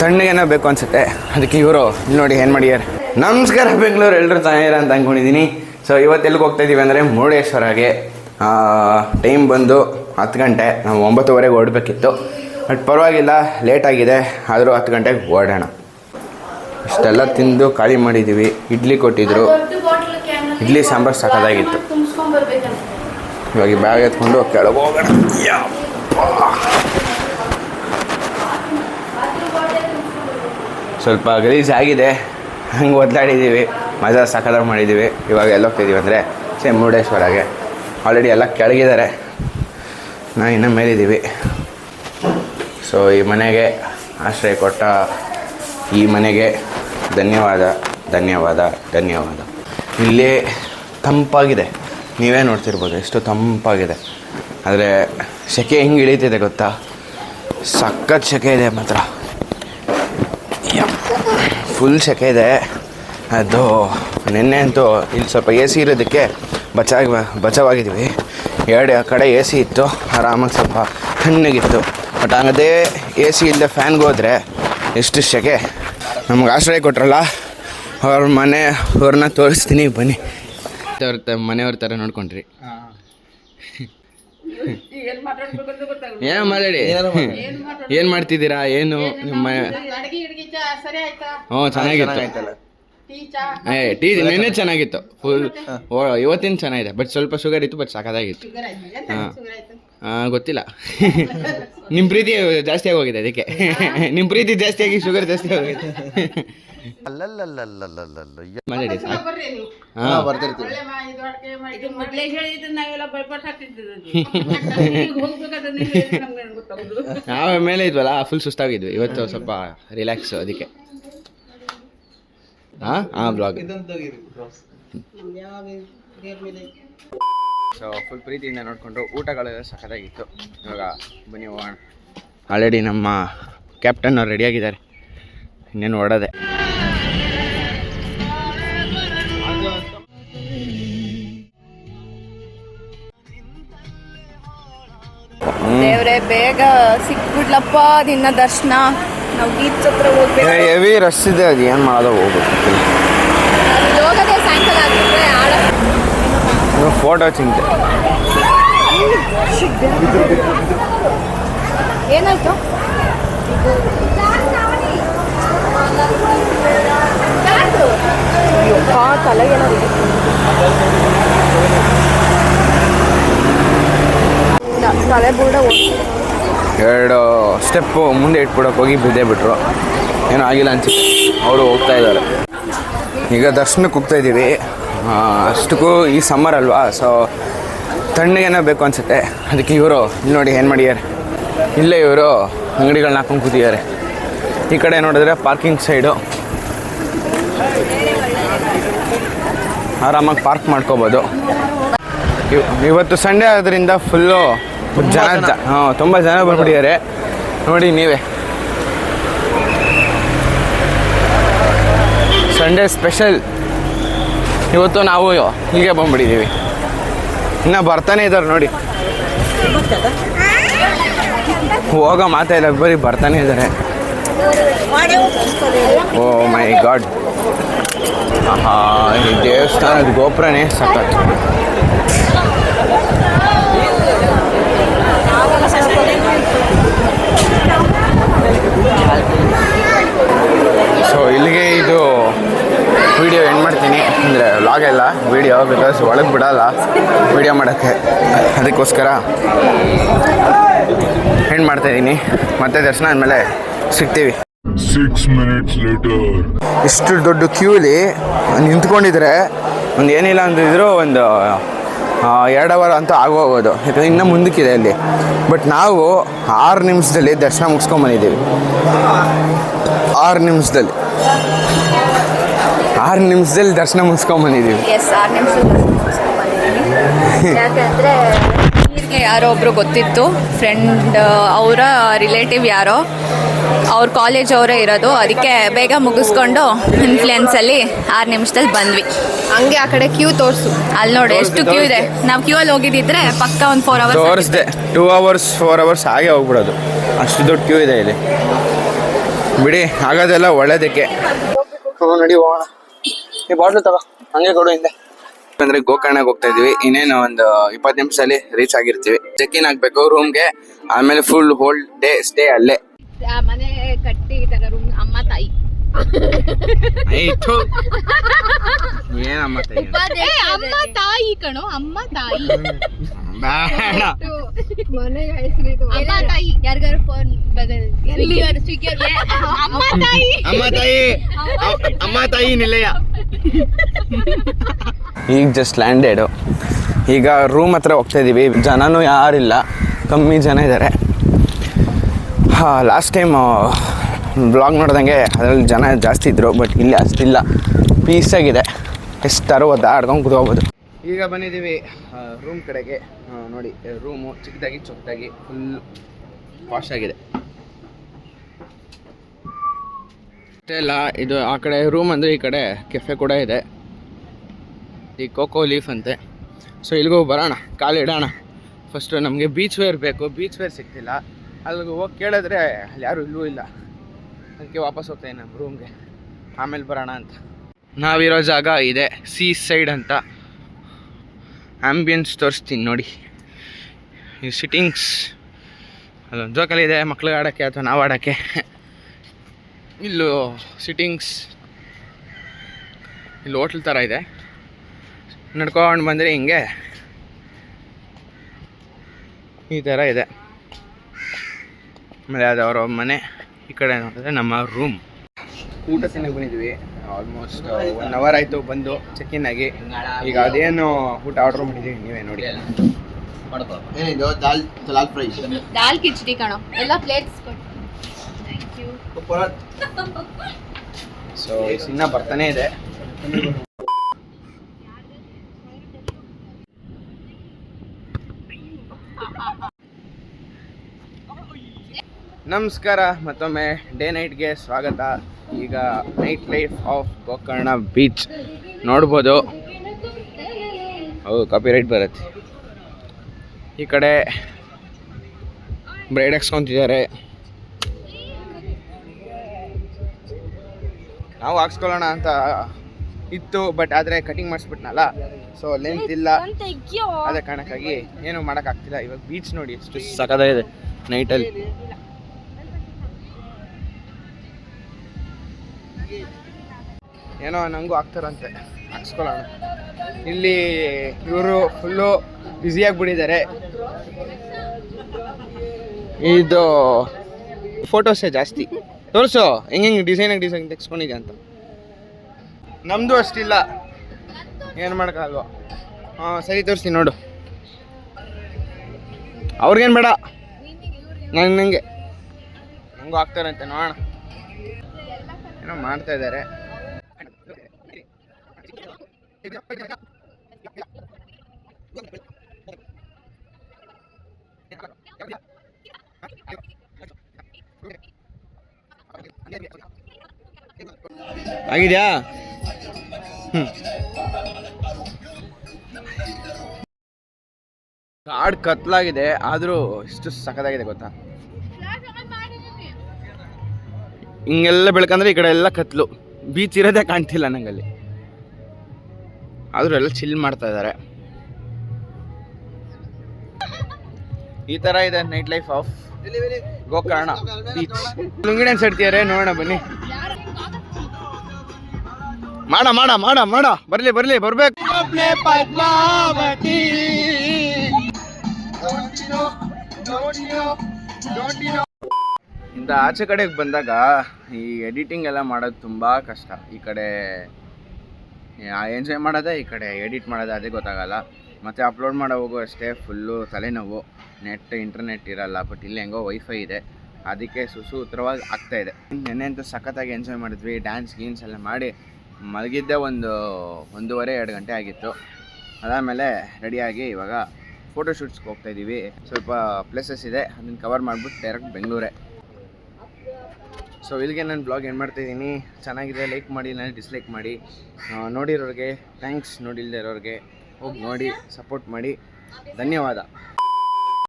ತಣ್ಣಗೇನೋ ಬೇಕು ಅನ್ಸುತ್ತೆ. ಅದಕ್ಕೆ ಇವರು ಇಲ್ಲಿ ನೋಡಿ ಏನು ಮಾಡ್ಯಾರ ನಮಸ್ಕಾರ ಬೆಂಗಳೂರು ಎಲ್ಲರೂ ಚೆನ್ನಾಗಿರ ಅಂತ ಅಂದ್ಕೊಂಡಿದ್ದೀನಿ ಸೊ ಇವತ್ತು ಎಲ್ಲಿಗೆ ಹೋಗ್ತಾ ಇದ್ದೀವಿ ಅಂದರೆ ಮುರುಡೇಶ್ವರಗೆ. ಟೈಮ್ ಬಂದು ಹತ್ತು ಗಂಟೆ, ನಾವು ಒಂಬತ್ತುವರೆಗೆ ಓಡಬೇಕಿತ್ತು. ಬಟ್ ಪರವಾಗಿಲ್ಲ ಲೇಟ್ ಆಗಿದೆ. ಆದರೂ ಹತ್ತು ಗಂಟೆಗೆ ಓಡೋಣ. ಇಷ್ಟೆಲ್ಲ ತಿಂದು ಖಾಲಿ ಮಾಡಿದ್ದೀವಿ ಇಡ್ಲಿ ಕೊಟ್ಟಿದ್ರು. ಇಡ್ಲಿ ಸಾಂಬಾರು ಸಾಕದಾಗಿತ್ತು ಇವಾಗ ಬ್ಯಾಗ್ ಎತ್ಕೊಂಡು ಕೆಳಗೆ ಹೋಗೋಣ. ಸ್ವಲ್ಪ ಗಲೀಜ್ ಆಗಿದೆ. ಹಂಗೆ ಒದ್ದಾಡಿದ್ದೀವಿ ಮಜಾ ಸಕಲ ಮಾಡಿದ್ದೀವಿ ಇವಾಗ ಎಲ್ಲ ಹೋಗ್ತಿದ್ದೀವಿ ಅಂದರೆ ಸೇಮ್ ಮುರುಡೇಶ್ವರಾಗೆ. ಆಲ್ರೆಡಿ ಎಲ್ಲ ಕೆಳಗಿದ್ದಾರೆ. ನಾ ಇನ್ನೂ ಮೇಲಿದ್ದೀವಿ ಸೊ ಈ ಮನೆಗೆ ಆಶ್ರಯ ಕೊಟ್ಟ ಈ ಮನೆಗೆ ಧನ್ಯವಾದ ಧನ್ಯವಾದ ಧನ್ಯವಾದ. ಇಲ್ಲಿ ತಂಪಾಗಿದೆ. ನೀವೇ ನೋಡ್ತಿರ್ಬೋದು ಎಷ್ಟು ತಂಪಾಗಿದೆ. ಆದರೆ ಸೆಕೆ ಹೆಂಗೆ ಇಳೀತಿದೆ ಗೊತ್ತಾ? ಸಖತ್ ಸೆಕೆ ಇದೆ ಮಾತ್ರ. ಫುಲ್ ಸೆಕೆ ಇದೆ. ಅದು ನಿನ್ನೆ ಅಂತೂ ಇಲ್ಲಿ ಸ್ವಲ್ಪ ಎ ಸಿ ಇರೋದಕ್ಕೆ ಬಚಾಗಿ ಬಚಾವಾಗಿದ್ದೀವಿ ಎರಡು ಕಡೆ ಎ ಸಿ ಇತ್ತು. ಆರಾಮಾಗಿ ಸ್ವಲ್ಪ ತಣ್ಣಗಿತ್ತು ಬಟ್ ಹಂಗದೇ ಎ ಸಿ ಇಲ್ಲದೆ ಫ್ಯಾನ್ಗೆ ಹೋದರೆ ಎಷ್ಟು ಸೆಕೆ ನಮ್ಗೆ ಆಶ್ರಯ ಕೊಟ್ರಲ್ಲ? ಅವ್ರ ಮನೆ ಅವ್ರನ್ನ ತೋರಿಸ್ತೀನಿ ಬನ್ನಿ. ಅವ್ರ ಮನೆಯವ್ರ ಥರ ನೋಡ್ಕೊಂಡ್ರಿ. ಏನು ಮಾತಾಡಿ. ಏನು ಮಾಡ್ತಿದ್ದೀರಾ? ಏನು ನಿಮ್ಮ ಹ್ಞೂ ಚೆನ್ನಾಗಿತ್ತು. ಟೀ ಚಾ? ಏ ಟೀ ನೆನ್ನೆ ಚೆನ್ನಾಗಿತ್ತು. ಫುಲ್ ಓ ಇವತ್ತಿನ ಚೆನ್ನಾಗಿದೆ. ಬಟ್ ಸ್ವಲ್ಪ ಶುಗರ್ ಇತ್ತು ಬಟ್ ಸಾಕಾಗಿತ್ತು ಹಾಂ. ಗೊತ್ತಿಲ್ಲ. ನಿಮ್ಮ ಪ್ರೀತಿ ಜಾಸ್ತಿ ಹೋಗಿದೆ ಅದಕ್ಕೆ. ನಿಮ್ಮ ಪ್ರೀತಿ ಜಾಸ್ತಿ ಆಗಿ ಶುಗರ್ ಜಾಸ್ತಿ ಆಗೋಗಿದೆ. ಹಾಂ ಇದು ಮಾಡಿ ಇದು ಮೊದ್ಲೇ ಹೇಳಿದ್ರೆ ನಾವೆಲ್ಲ ಬೈಪಾಟ್ ಹಾಕ್ತಿದ್ವಿ ಹೋಗ್ಬೇಕಾದ್ರೆ ನೀವು ಹೇಳಿದ್ರೆ ನಮ್ಗೆ ಏನ್ ಗೊತ್ತಾಗುದು? ನಾವು ಮೇಲೆ ಇದ್ವಲ್ಲ ಫುಲ್ ಸುಸ್ತಾಗಿದ್ವಿ. ಇವತ್ತು ಸ್ವಲ್ಪ ರಿಲ್ಯಾಕ್ಸ್ ಅದಕ್ಕೆ. ಹಾಂ ಹಾಂ ಬ್ಲಾಗ್ ನಮ್ದು ಯಾವಾಗ ದೇವ್ರ ಮೇಲೆ ಸೊ ಫುಲ್ ಪ್ರೀತಿಯಿಂದ ನೋಡಿಕೊಂಡು ಊಟಗಳೆಲ್ಲ ಸಖತ್ತಾಗಿತ್ತು. ಇವಾಗ ಬನ್ನಿ ಹೋಗೋಣ. ಆಲ್ರೆಡಿ ನಮ್ಮ ಕ್ಯಾಪ್ಟನ್ ಅವ್ರು ರೆಡಿಯಾಗಿದ್ದಾರೆ ಇನ್ನೇನು ಹೊಡೋದೆ ದೇವ್ರೆ ಬೇಗ ಸಿಕ್ಬಿಡ್ಲಪ್ಪ ನಿನ್ನ ದರ್ಶನ. ನಾವು ಬೀಚ್ ಹತ್ರ ಹೋಗ್ಬೇಕು. ಹೆವಿ ರಶ್ ಇದೆ ಅದು ಏನು ಮಾಡೋದು ಹೋಗ್ಬೇಕು. ಹೋಗೋದೇ ಸಾಯಂಕಾಲ ಫೋಟೋ ಚಿಂತೆ. ಏನಾಯ್ತು? ತಲೆ ಎರಡು ಸ್ಟೆಪ್ಪು ಮುಂದೆ ಇಟ್ಬಿಡೋಕೆ ಹೋಗಿ ಬಿದ್ದೇ ಬಿಟ್ರು. ಏನೂ ಆಗಿಲ್ಲ ಅನ್ಸುತ್ತೆ. ಅವರು ಹೋಗ್ತಾ ಇದ್ದಾರೆ. ಈಗ ದರ್ಶನಕ್ಕೆ ಹೋಗ್ತಾ ಇದ್ದೀವಿ. ಅಷ್ಟಕ್ಕೂ ಈ ಸಮ್ಮರ್ ಅಲ್ವಾ? ಸೊ ತಣ್ಣಗೇನೋ ಬೇಕು ಅನ್ಸುತ್ತೆ. ಅದಕ್ಕೆ ಇವರು, ಇಲ್ಲಿ ನೋಡಿ ಏನು ಮಾಡಿದ್ದಾರೆ. ಇಲ್ಲೇ ಇವರು ಅಂಗಡಿಗಳನ್ನ ಹಾಕೊಂಡು ಕೂತಿದ್ದಾರೆ. ಈ ಕಡೆ ನೋಡಿದ್ರೆ ಪಾರ್ಕಿಂಗ್ ಸೈಡು ಆರಾಮಾಗಿ ಪಾರ್ಕ್ ಮಾಡ್ಕೋಬೋದು. ಇವ್- ಇವತ್ತು ಸಂಡೇ ಆದ್ದರಿಂದ ಫುಲ್ಲು ಜನ ಹಾಂ ತುಂಬ ಜನ ಬಂದ್ಬಿಟ್ಟಿದ್ದಾರೆ. ನೋಡಿ ನೀವೇ. ಸಂಡೇ ಸ್ಪೆಷಲ್ ಇವತ್ತು ನಾವು ಹೀಗೆ ಬಂದ್ಬಿಟ್ಟಿದ್ದೀವಿ. ಇನ್ನು ಬರ್ತಾನೆ ಇದ್ದಾರೆ ನೋಡಿ. ಹೋಗೋ ಮಾತಾ ಇಲ್ಲ ಬರೀ ಬರ್ತಾನೆ ಇದ್ದಾರೆ. ಓ ಮೈ ಗಾಡ್ ಆಹಾ ಈ ದೇವಸ್ಥಾನದ ಗೋಪುರನೇ ಸಖತ್ ಸೊ ಇಲ್ಲಿಗೆ ಇದು ವಿಡಿಯೋ ಎಂಡ್ ಮಾಡ್ತೀನಿ ಅಂದರೆ ವ್ಲಾಗ್ ಎಲ್ಲ ವಿಡಿಯೋ ಬಿಕಾಸ್ ಒಳಗೆ ಬಿಡಲ್ಲ. ವೀಡಿಯೋ ಮಾಡೋಕ್ಕೆ. ಅದಕ್ಕೋಸ್ಕರ ಎಂಡ್ ಮಾಡ್ತಾಯಿದ್ದೀನಿ ಮತ್ತೆ ದರ್ಶನ ಆದಮೇಲೆ ಸಿಗ್ತೀವಿ. Six minutes later. ಇಷ್ಟು ದೊಡ್ಡ ಕ್ಯೂಲಿ ನಿಂತ್ಕೊಂಡಿದ್ರೆ ಒಂದು ಏನಿಲ್ಲ ಅಂದಿದ್ರು ಒಂದು ಎರಡು ಅವರ್ ಅಂತ ಆಗೋಗೋದು. ಯಾಕಂದರೆ ಇನ್ನೂ ಮುಂದಕ್ಕಿದೆ ಅಲ್ಲಿ. ಬಟ್ ನಾವು ಆರು ನಿಮಿಷದಲ್ಲಿ ದರ್ಶನ ಮುಗಿಸ್ಕೊಂಬಂದಿದ್ದೀವಿ ಆರು ನಿಮಿಷದಲ್ಲಿ. ಆರು ನಿಮಿಷದಲ್ಲಿ ದರ್ಶನ ಮುಗಿಸ್ಕೊಂಬಂದಿದ್ದೀವಿ ಎಸ್ ಆರು ನಿಮಿಷ ಯಾಕಂದ್ರೆ ನೀರಿಗೆ ಯಾರೋ ಒಬ್ರು ಗೊತ್ತಿತ್ತು ಫ್ರೆಂಡ್ ಅವರ ರಿಲೇಟಿವ್ ಯಾರೋ ಅವ್ರ ಕಾಲೇಜ್ ಅವರೇ ಇರೋದು. ಅದಕ್ಕೆ ಬೇಗ ಮುಗಿಸ್ಕೊಂಡು ಇನ್ಫ್ಲುಯೆನ್ಸಲ್ಲಿ ಆರು ನಿಮಿಷದಲ್ಲಿ ಬಂದ್ವಿ. ಹಂಗೆ ಆ ಕಡೆ ಕ್ಯೂ ತೋರಿಸು. ಅಲ್ಲಿ ನೋಡಿ ಎಷ್ಟು ಕ್ಯೂ ಇದೆ. ನಾವು ಕ್ಯೂ ಅಲ್ಲಿ ಹೋಗಿದ್ದಿದ್ರೆ ಪಕ್ಕ ಒಂದು ಫೋರ್ ಅವರ್ಸ್ ತೋರಿಸ್ದೆ. ಟೂ ಅವರ್ಸ್ ಫೋರ್ ಅವರ್ಸ್ ಹಾಗೆ ಹೋಗ್ಬಿಡೋದು. ಅಷ್ಟು ದೊಡ್ಡ ಕ್ಯೂ ಇದೆ ಇಲ್ಲಿ. ಬಿಡಿ ಆಗೋದೆಲ್ಲ ಒಳ್ಳೇದಕ್ಕೆ. ನಡಿ ಹೋಗೋಣ. ಈ ಬಾಟ್ಲು ತಗೋ. ಹಂಗೆ ಕೊಡು ಹಿಂದೆ. ಅಂದ್ರೆ ಗೋಕರ್ಣಕ್ಕೆ ಹೋಗ್ತಾ ಇದೀವಿ ಇನ್ನೇನು ಒಂದು ಇಪ್ಪತ್ತು ನಿಮಿಷದಲ್ಲಿ ರೀಚ್ ಆಗಿರ್ತೀವಿ. ಚೆಕ್ ಇನ್ ಆಗ್ಬೇಕು ರೂಮ್ಗೆ ಆಮೇಲೆ ಫುಲ್ ಹೋಲ್ ಡೇ ಸ್ಟೇ ಅಲ್ಲೇ. ಮನೆ ಕಟ್ಟಿ ರೂಮ್ ಅಮ್ಮ ತಾಯಿ. ಏನಮ್ಮ ಅಮ್ಮ ತಾಯಿ? ಕಣೋ ಅಮ್ಮ ತಾಯಿ. ಮನೆ ಮನೆಗೆ ಅಮ್ಮ ತಾಯಿ. ಯಾರಿಗಾರು ಫೋನ್ ಸ್ವಿಗ್ಗಿ ಅಮ್ಮ ತಾಯಿ. ಅಮ್ಮ ತಾಯಿ. ಅಮ್ಮ ತಾಯಿ ನಿಲಯ. ಈಗ ಜಸ್ಟ್ ಲ್ಯಾಂಡೆಡು ಈಗ ರೂಮ್ ಹತ್ರ ಹೋಗ್ತಾ ಇದ್ದೀವಿ ಜನನೂ ಯಾರಿಲ್ಲ. ಕಮ್ಮಿ ಜನ ಇದ್ದಾರೆ ಹಾಂ ಲಾಸ್ಟ್ ಟೈಮ್ ಬ್ಲಾಗ್ ನೋಡ್ದಂಗೆ ಅದರಲ್ಲಿ ಜನ ಜಾಸ್ತಿ ಇದ್ದರು ಬಟ್ ಇಲ್ಲಿ ಅಷ್ಟಿಲ್ಲ. ಪೀಸಾಗಿದೆ ಎಷ್ಟಾರು ಒದ್ದಾಡ್ಕೊಂಡು ಕುದೋಗ್ಬೋದು ಈಗ ಬಂದಿದ್ದೀವಿ ರೂಮ್ ಕಡೆಗೆ. ನೋಡಿ ರೂಮು ಚಿಕ್ಕದಾಗಿ, ಚೊಕ್ಕದಾಗಿ ಫುಲ್ ವಾಶ್ ಆಗಿದೆ. ಅಷ್ಟೇ ಅಲ್ಲ ಇದು ಆ ಕಡೆ ರೂಮ್ ಅಂದರೆ ಈ ಕಡೆ ಕೆಫೆ ಕೂಡ ಇದೆ. ಈ ಕೋಕೋ ಲೀಫ್ ಅಂತೆ. ಸೊ ಇಲ್ಲಿಗೂ ಬರೋಣ ಕಾಲಿಡೋಣ ಫಸ್ಟು ನಮಗೆ ಬೀಚ್ ವೇರ್ ಬೇಕು. ಬೀಚ್ ವೇರ್ ಸಿಗ್ತಿಲ್ಲ. ಅಲ್ಲಿಗೆ ಹೋಗಿ ಕೇಳಿದ್ರೆ ಅಲ್ಲಿ ಯಾರು ಇಲ್ಲೂ ಇಲ್ಲ. ಅದಕ್ಕೆ ವಾಪಸ್ ಹೋಗ್ತಾ ನಮ್ಮ ರೂಮ್ಗೆ ಆಮೇಲೆ ಬರೋಣ ಅಂತ. ನಾವಿರೋ ಜಾಗ ಇದೆ ಸೀ ಸೈಡ್ ಅಂತ. ಆ್ಯಂಬಿಯನ್ಸ್ ತೋರಿಸ್ತೀನಿ ನೋಡಿ. ಈ ಸಿಟ್ಟಿಂಗ್ಸ್ ಅದೊಂದು ಜೋಕಲ್ಲಿದೆ ಮಕ್ಳಿಗೆ ಆಡೋಕ್ಕೆ ಅಥವಾ ನಾವು ಆಡೋಕ್ಕೆ. ಇಲ್ಲೂ ಸಿಟ್ಟಿಂಗ್ಸ್ ಇಲ್ಲಿ ಹೋಟ್ಲ್ ಥರ ಇದೆ. ನಡ್ಕೊಂಡು ಬಂದರೆ ಹಿಂಗೆ ಈ ಥರ ಇದೆ. ಆಮೇಲೆ ಅದು ಅವರ ಮನೆ ಈ ಕಡೆ ನೋಡಿದ್ರೆ ನಮ್ಮ ರೂಮ್ ಊಟ ತಿನ್ನಕ್ಕೆ ಬಂದಿದ್ವಿ. ಆಲ್ಮೋಸ್ಟ್ ಒನ್ ಅವರ್ ಆಯಿತು ಬಂದು ಚೆಕ್ ಇನ್ ಆಗಿ. ಈಗ ಅದೇನು ಊಟ ಆರ್ಡ್ರ್ ಮಾಡಿದ್ದೀವಿ ನೀವೇ ನೋಡಿ. ಏನಿದು? ದಾಲ್ ದಾಲ್ ಫ್ರೈ. ದಾಲ್ ಕಿಚಡಿ ಕಣೋ. ಎಲ್ಲ ಪ್ಲೇಟ್ಸ್ ಕೊಟ್ಟು. ಸೊ ಇನ್ನ ಬರ್ತಾನೆ ಇದೆ. ನಮಸ್ಕಾರ, ಮತ್ತೊಮ್ಮೆ ಡೇ ನೈಟ್ಗೆ ಸ್ವಾಗತ. ಈಗ night life of Gokarna beach. ನೋಡ್ಬೋದು. ಹೌದು ಕಾಪಿರೈಟ್ ಬರುತ್ತೆ. ಈ ಕಡೆ ಬ್ರೈಡ್ ಹಾಕ್ಸ್ಕೊತಿದ್ದಾರೆ. ನಾವು ಹಾಕ್ಸ್ಕೊಳ್ಳೋಣ ಅಂತ ಇತ್ತು ಬಟ್ ಆದರೆ ಕಟಿಂಗ್ ಮಾಡಿಸ್ಬಿಟ್ನಲ್ಲ. ಸೊ ಲೆಂತ್ ಇಲ್ಲ. ಅದೇ ಕಾರಣಕ್ಕಾಗಿ ಏನು ಮಾಡೋಕ್ಕಾಗ್ತಿಲ್ಲ. ಇವಾಗ ಬೀಚ್ ನೋಡಿ ಎಷ್ಟು ಸಖತ್ತಾಗಿದೆ. ನೈಟಲ್ಲಿ ಏನೋ ನನಗೂ ಆಗ್ತಾರಂತೆ. ಹಾಕ್ಸ್ಕೊಳ್ಳೋಣ. ಇಲ್ಲಿ ಇವರು ಫುಲ್ಲು ಬ್ಯುಸಿಯಾಗಿಬಿಟ್ಟಿದ್ದಾರೆ ಇದು ಫೋಟೋಸೇ ಜಾಸ್ತಿ. ತೋರಿಸು. ಹೆಂಗೆ ಹೆಂಗೆ ಡಿಸೈನಾಗಿ ಡಿಸೈನ್ ತೆಗ್ಸ್ಕೊಂಡಿದೆ ಅಂತ. ನಮ್ಮದು ಅಷ್ಟಿಲ್ಲ. ಏನು ಮಾಡೋಕ್ಕಾಗಲ್ವ? ಹಾಂ, ಸರಿ ತೋರಿಸ್ತೀನಿ ನೋಡು. ಅವ್ರಿಗೇನು ಬೇಡ. ನಾನು ನನಗೆ ನನಗೂ ಆಗ್ತಾರಂತೆ, ನೋಡೋಣ. ಏನೋ ಮಾಡ್ತಾ ಇದ್ದಾರೆ ಆಗಿದೆಯಾ? ಕಾಡು ಕತ್ಲಾಗಿದೆ ಆದರೂ ಇಷ್ಟು ಸಖತ್ತಾಗಿದೆ ಗೊತ್ತಾ? ಹಿಂಗೆಲ್ಲ ಬೆಳ್ಕಂದ್ರೆ ಈ ಕಡೆ ಎಲ್ಲ ಕತ್ಲು. ಬೀಚ್ ಇರೋದೇ ಕಾಣ್ತಿಲ್ಲ ನಂಗಲ್ಲಿ. ಆದರೂ ಎಲ್ಲ ಚಿಲ್ ಮಾಡ್ತಾ ಇದ್ದಾರೆ ಈ ಥರ ಇದೆ night life of Gokarna beach lungi dance ಆಡ್ತಿದ್ದಾರೆ ನೋಡೋಣ ಬನ್ನಿ. ಮಾಡ ಮಾಡ ಮಾಡ ಮಾಡ. ಬರ್ಲಿ ಬರ್ಲಿ, ಬರ್ಬೇಕು. ಇಂಥ ಆಚೆ ಕಡೆಗೆ ಬಂದಾಗ ಈ ಎಡಿಟಿಂಗ್ ಎಲ್ಲ ಮಾಡೋದು ತುಂಬ ಕಷ್ಟ. ಈ ಕಡೆ ಎಂಜಾಯ್ ಮಾಡೋದೇ, ಈ ಕಡೆ ಎಡಿಟ್ ಮಾಡೋದೇ ಅದೇ ಗೊತ್ತಾಗಲ್ಲ. ಮತ್ತು ಅಪ್ಲೋಡ್ ಮಾಡೋ ಹೋಗೋ ಅಷ್ಟೇ ಫುಲ್ಲು ತಲೆನೋವು. ನೆಟ್ ಇಂಟರ್ನೆಟ್ ಇರಲ್ಲ ಬಟ್ ಇಲ್ಲಿ ಹೆಂಗೋ ವೈಫೈ ಇದೆ. ಅದಕ್ಕೆ ಸುಸೂತ್ರವಾಗಿ ಆಗ್ತಾಯಿದೆ ನೆನ್ನೆ ಅಂತೂ ಸಖತ್ತಾಗಿ ಎಂಜಾಯ್ ಮಾಡಿದ್ವಿ. ಡ್ಯಾನ್ಸ್ ಗೀನ್ಸ್ ಎಲ್ಲ ಮಾಡಿ. ಮಲಗಿದ್ದೆ ಒಂದು ಒಂದೂವರೆ, ಎರಡು ಗಂಟೆ ಆಗಿತ್ತು. ಅದಾದಮೇಲೆ ರೆಡಿಯಾಗಿ ಇವಾಗ ಫೋಟೋ ಶೂಟ್ಸ್ಗೆ ಹೋಗ್ತಾ ಇದ್ದೀವಿ ಸ್ವಲ್ಪ ಪ್ಲೇಸಸ್ ಇದೆ, ಅದನ್ನು ಕವರ್ ಮಾಡಿಬಿಟ್ಟು ಡೈರೆಕ್ಟ್ ಬೆಂಗಳೂರೇ. ಸೊ ಇಲ್ಲಿಗೆ ನಾನು ಬ್ಲಾಗ್ ಏನು ಮಾಡ್ತಾಯಿದ್ದೀನಿ ಚೆನ್ನಾಗಿದೆ ಲೈಕ್ ಮಾಡಿ ನಾನು ಡಿಸ್ಲೈಕ್ ಮಾಡಿ. ನೋಡಿರೋರಿಗೆ ಥ್ಯಾಂಕ್ಸ್ ನೋಡಿಲ್ದೇ ಇರೋರಿಗೆ, ಹೋಗಿ ನೋಡಿ ಸಪೋರ್ಟ್ ಮಾಡಿ. ಧನ್ಯವಾದ.